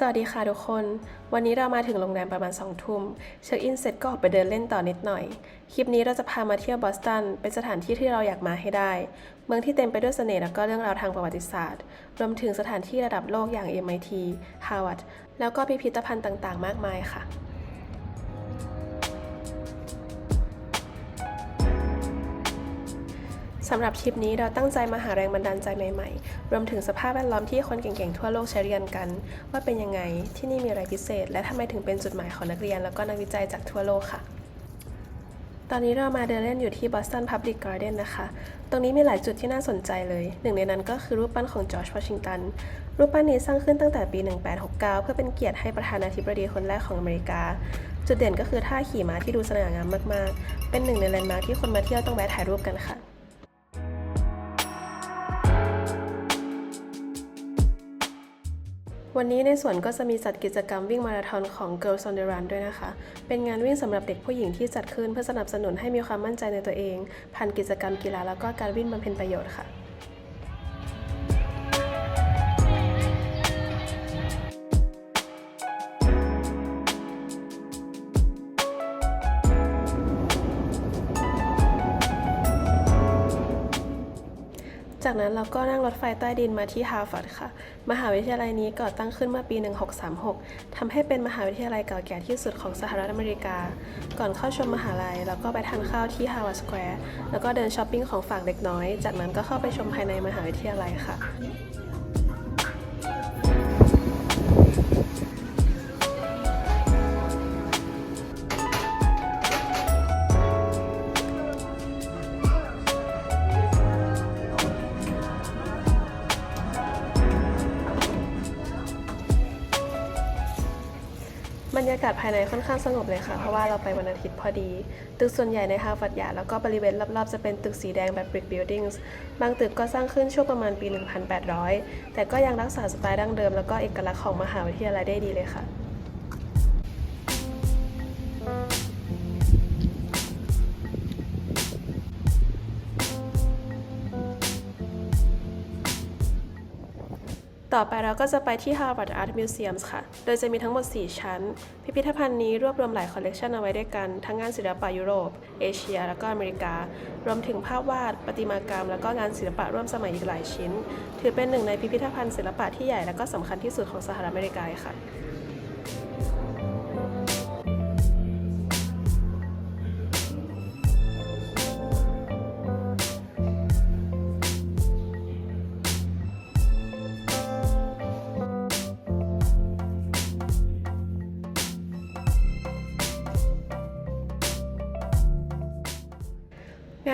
สวัสดีค่ะทุกคน วันนี้เรามาถึงโรงแรมประมาณ 2 ทุ่ม เช็คอินเสร็จก็ออกไปเดินเล่นต่อนิดหน่อย คลิปนี้เราจะพามาเที่ยวบอสตัน เป็นสถานที่ที่เราอยากมาให้ได้ เมืองที่เต็มไปด้วยเสน่ห์และก็เรื่องราวทางประวัติศาสตร์ รวมถึงสถานที่ระดับโลกอย่าง MIT Harvard แล้วก็พิพิธภัณฑ์ต่างๆ มากมายค่ะ สำหรับทริปนี้เราตั้งใจมาหาแรงบันดาลใจใหม่ๆ รวมถึงสภาพแวดล้อมที่คนเก่งๆทั่วโลกใช้เรียนกัน ว่าเป็นยังไงที่นี่มีอะไรพิเศษ และทำไมถึงเป็นจุดหมายของนักเรียน แล้วก็นักวิจัยจากทั่วโลกค่ะ ตอนนี้เรามาเดินเล่นอยู่ที่ Boston Public Garden นะคะ ตรงนี้มีหลายจุดที่น่าสนใจเลย หนึ่งในนั้นก็คือรูปปั้นของจอร์จวอชิงตัน รูปปั้นนี้สร้างขึ้นตั้งแต่ปี 1869 เพื่อเป็นเกียรติให้ประธานาธิบดีคนแรกของอเมริกาจุดเด่นก็คือท่าขี่ม้าที่ดูสง่างามมากๆ เป็นหนึ่งในแลนด์มาร์คที่คนมาเที่ยวต้องแวะถ่ายรูปกันค่ะ วันนี้ในสวนก็จะมีจัดกิจกรรมวิ่งมาราธอนของ Girls on the Run ด้วยนะคะ เป็นงานวิ่งสำหรับเด็กผู้หญิงที่จัดขึ้นเพื่อสนับสนุนให้มีความมั่นใจในตัวเอง ผ่านกิจกรรมกีฬาแล้วก็การวิ่งบำเพ็ญประโยชน์ค่ะ นั้นเราก็นั่งรถไฟใต้ดินมาที่ฮาร์วาร์ดค่ะ มหาวิทยาลัยนี้ก่อตั้งขึ้นเมื่อปี 1636ทำให้เป็นมหาวิทยาลัยเก่าแก่ที่สุดของสหรัฐอเมริกา ก่อนเข้าชมมหาลัยเราก็ไปทานข้าวที่ฮาร์วาร์ดสแควร์ แล้วก็เดินช้อปปิ้งของฝากเด็กน้อย จากนั้นก็เข้าไปชมภายในมหาวิทยาลัยค่ะากาศภายในค่อนข้างสงบเลยค่ะ เพราะว่าเราไปวันอาทิตย์พอดี ตึกส่วนใหญ่ในฮาร์วาร์ดใหญ่แล้วก็บริเวณรอบๆ จะเป็นตึกสีแดงแบบ brick buildings บางตึกก็สร้างขึ้นช่วงประมาณปี 1800 แต่ก็ยังรักษาสไตล์ดั้งเดิมแล้วก็เอกลักษณ์ของมหาวิทยาลัยได้ดีเลยค่ะ ต่อไปเราก็จะไปที่ Harvard Art Museum ค่ะ โดยจะมีทั้งหมด 4 ชั้น พิพิธภัณฑ์นี้รวบรวมหลายคอลเลกชันเอาไว้ด้วยกัน ทั้งงานศิลปะยุโรป เอเชีย แล้วก็อเมริกา รวมถึงภาพวาด ประติมากรรม แล้วก็งานศิลปะร่วมสมัยอีกหลายชิ้น ถือเป็นหนึ่งในพิพิธภัณฑ์ศิลปะที่ใหญ่และก็สำคัญที่สุดของสหรัฐอเมริกาค่ะ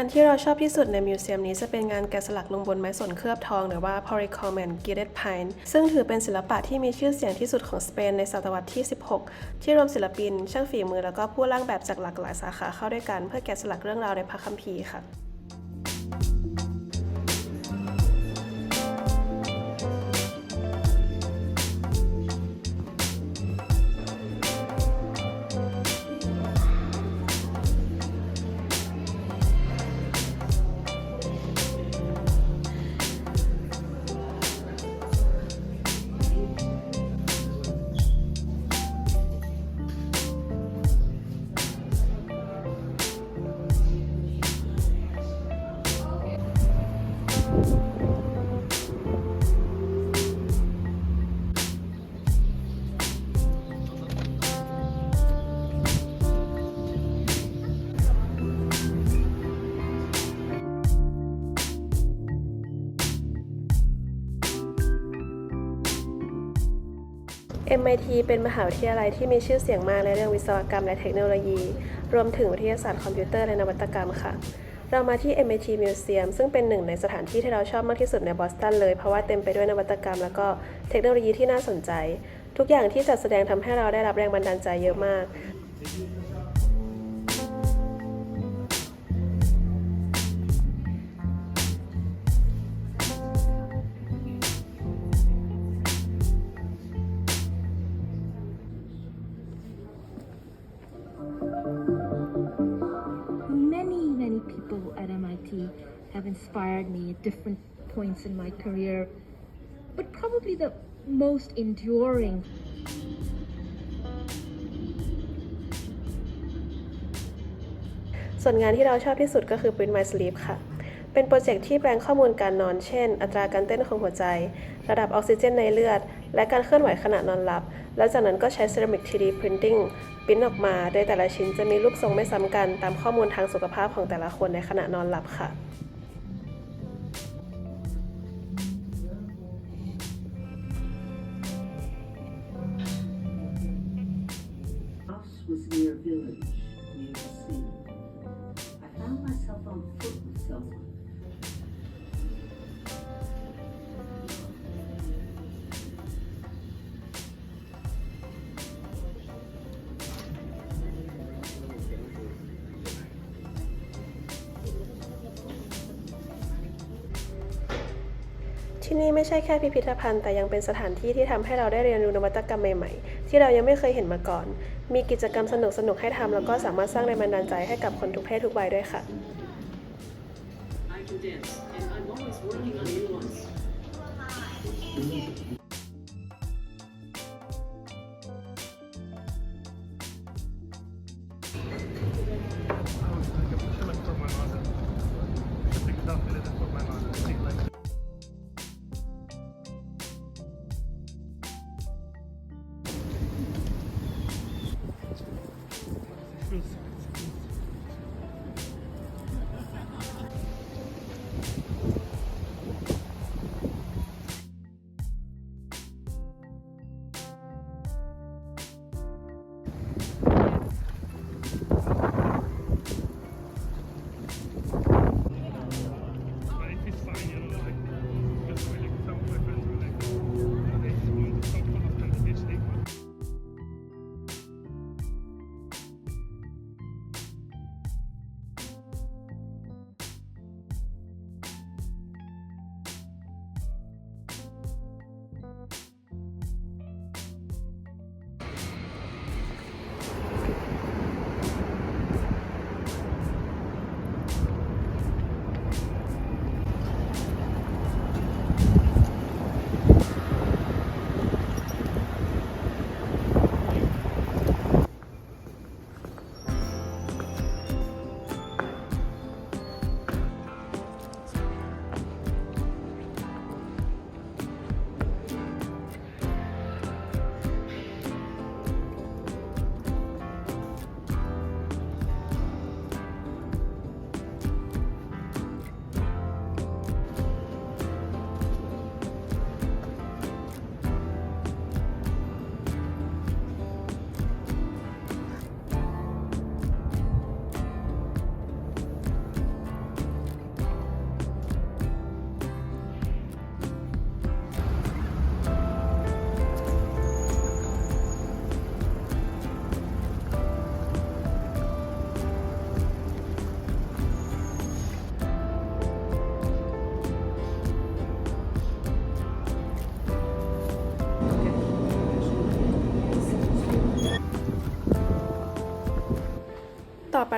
านที่เราชอบที่สุดในมิวเซียมนี้จะเป็นงานแกะสลักลงบนไม้สนเคลือบทอง หรือว่า Polycomen Gilded Pine ซึ่งถือเป็นศิลปะที่มีชื่อเสียงที่สุดของสเปนในศตวรรษที่ 16 ที่รวมศิลปิน ช่างฝีมือแล้วก็ผู้ร่างแบบจากหลากหลายสาขาเข้าด้วยกัน เพื่อแกะสลักเรื่องราวในพระคัมภีร์ค่ะ MIT เป็นมหาวิทยาลัยที่มีชื่อเสียงมากในเรื่องวิศวกรรมและเทคโนโลยี รวมถึงวิทยาศาสตร์คอมพิวเตอร์และนวัตกรรมค่ะ เรามาที่ MIT Museum ซึ่งเป็นหนึ่งในสถานที่ที่เราชอบมากที่สุดในบอสตันเลย เพราะว่าเต็มไปด้วยนวัตกรรม แล้วก็เทคโนโลยีที่น่าสนใจ ทุกอย่างที่จัดแสดงทำให้เราได้รับแรงบันดาลใจเยอะมาก many people at MIT have inspired me at different points in my career, but probably the most enduring. So, ส่วนงานที่เราชอบที่สุดก็คือ Print My Sleep ค่ะ เป็นโปรเจกต์ที่แปลงข้อมูลการนอน เช่น อัตราการเต้นของหัวใจ ระดับออกซิเจนในเลือด และการเคลื่อนไหวขณะนอนหลับ แล้วจากนั้นก็ใช้เซรามิก 3D Printing พิมพ์ออกมา โดยแต่ละชิ้นจะมีรูปทรงไม่ซ้ำกัน ตามข้อมูลทางสุขภาพของแต่ละคนในขณะนอนหลับค่ะ ที่นี่ไม่ใช่แค่พิพิธภัณฑ์ แต่ยังเป็นสถานที่ที่ทำให้เราได้เรียนรู้นวัตกรรมใหม่ๆ ที่เรายังไม่เคยเห็นมาก่อน มีกิจกรรมสนุกๆให้ทำแล้วก็สามารถสร้างแรงบันดาลใจให้กับคนทุกเพศทุกวัยด้วยค่ะ I can dance, and I'm always working on new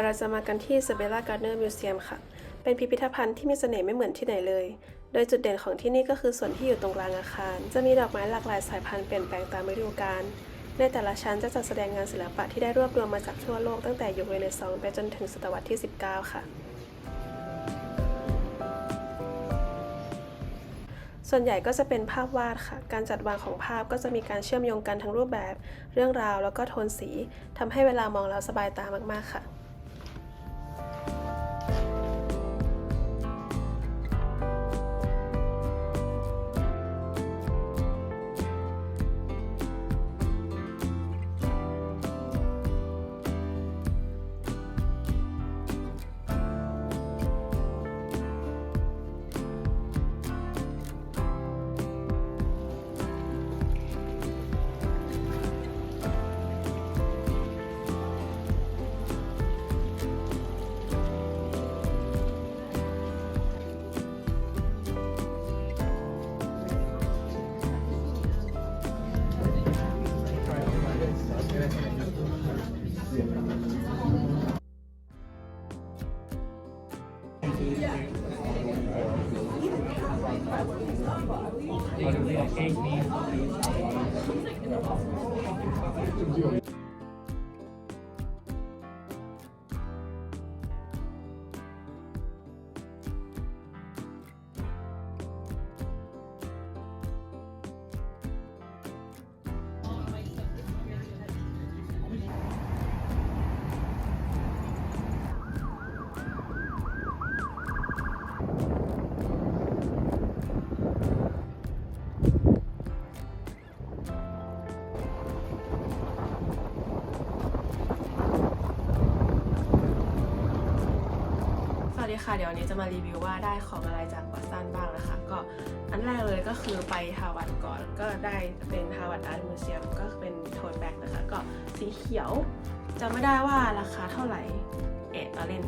เราจะมากันที่ s a b e l l a Gardner Museum ค่ะ เป็นพิพิธภัณฑ์ที่มีเสน่ห์ไม่เหมือนที่ไหนเลย โดยจุดเด่นของที่นี่ก็คือส่วนที่อยู่ตรงกลางอาคาร จะมีดอกไม้หลากหลายสายพันธุ์เปลี่ยนแปลงตามฤดูกาล ในแต่ละชั้นจะจัดแสดงงานศิลปะที่ได้รวบรวมมาจากทั่วโลกตั้งแต่ยุคเรเนซองส์ไปจนถึงศตวรรษที่ 19 ค่ะ ส่วนใหญ่ก็จะเป็นภาพวาดค่ะ การจัดวางของภาพก็จะมีการเชื่อมโยงกันทั้งรูปแบบ เรื่องราวแล้วก็โทนสีทำให้เวลามองแล้วสบายตามากๆค่ะ I ค่ะ เดี๋ยววันนี้จะมารีวิวว่าได้ของอะไรจากบอสตันบ้างนะคะ ก็อันแรกเลยก็คือไปฮาวาดก่อน ก็ได้เป็นฮาวาดอาร์ตมิวเซียมก็เป็นโทนแบ็กนะคะ ก็สีเขียวจำไม่ได้ว่าราคาเท่าไหร่เอะเราเล่น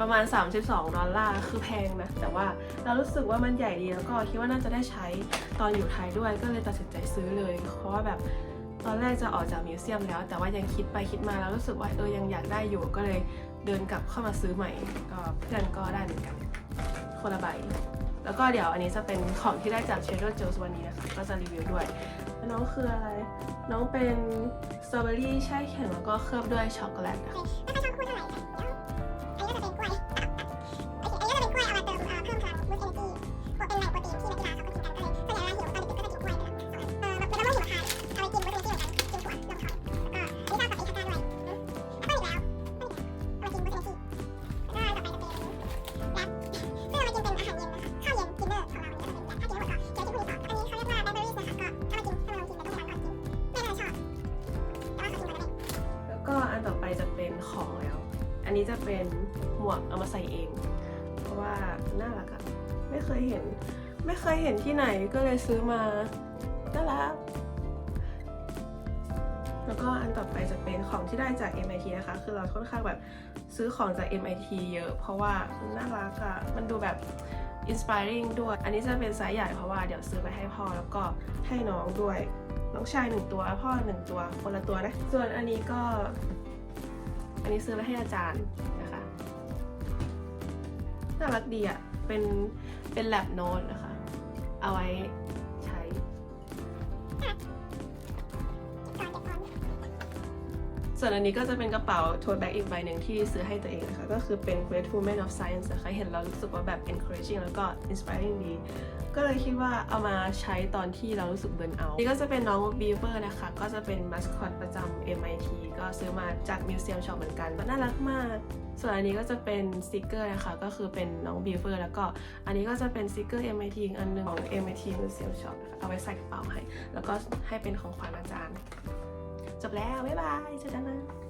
ประมาณ 32 ดอลลาร์คือแพงนะ แต่ว่าเรารู้สึกว่ามันใหญ่ดีแล้วก็คิดว่าน่าจะได้ใช้ตอนอยู่ไทยด้วยก็เลยตัดสินใจซื้อเลย เพราะว่าแบบตอนแรกจะออกจากมิวเซียมแล้ว แต่ว่ายังคิดไปคิดมาแล้วรู้สึกว่าเออยังอยากได้อยู่ก็เลย เดินกลับเข้ามาซื้อใหม่ ก็เพื่อนก็ได้เหมือนกัน คนละใบ แล้วก็เดี๋ยวอันนี้จะเป็นของที่ได้จาก Trader Joe's วันนี้นะคะก็จะรีวิวด้วย น้องคืออะไร น้องเป็นสตรอเบอรี่แช่แข็งแล้วก็เคลือบด้วยช็อกโกแลตนะคะ นนี้จะเป็นหมวกเอามาใส่เอง เพราะว่าน่ารักอะไม่เคยเห็น ไม่เคยเห็นที่ไหนก็เลยซื้อมาน่ารักแล้วก็อันต่อไปจะเป็นของที่ได้จาก MIT นะคะ คือเราค่อนข้างแบบซื้อของจาก MIT เยอะ เพราะว่าน่ารักอะมันดูแบบ inspiring ด้วย อันนี้จะเป็นไซส์ใหญ่เพราะว่าเดี๋ยวซื้อไปให้พ่อแล้วก็ให้น้องด้วย น้องชายหนึ่งตัว พ่อหนึ่งตัว คนละตัวนะ ส่วนอันนี้ก็ อันนี้ซื้อไปให้อาจารย์นะคะน่ารักดีอะ่ะเป็นเป็นแลบโน้ตนะคะ เอาไว้ใช้ส่วนอันนี้ก็จะเป็นกระเป๋าโทนแบ็กอีกใบหนึ่งที่ซื้อให้ตัวเองนะคะ ก็คือเป็น Great Women of Science นะคะ เห็นแล้วรู้สึกว่าแบบ encouraging แล้วก็ inspiring ดี ก็เลยคิดว่าเอามาใช้ตอนที่เรารู้สึกเบิร์นเอา นี่ก็จะเป็นน้อง Beaver นะคะ ก็จะเป็นมัสคอตประจำ MIT ก็ซื้อมาจากมิวเซียมช็อปเหมือนกันน่ารักมาก ส่วนอันนี้ก็จะเป็นสติกเกอร์นะคะ ก็คือเป็นน้องบีเฟอร์แล้วก็อันนี้ก็จะเป็นสติกเกอร์ MIT อีกอันหนึงของ MIT Museum Shop นะคะเอาไว้ใส่กระเป๋าให้ แล้วก็ให้เป็นของขวัญอาจารย์ จบแล้ว บ๊ายบายเจอกันนะ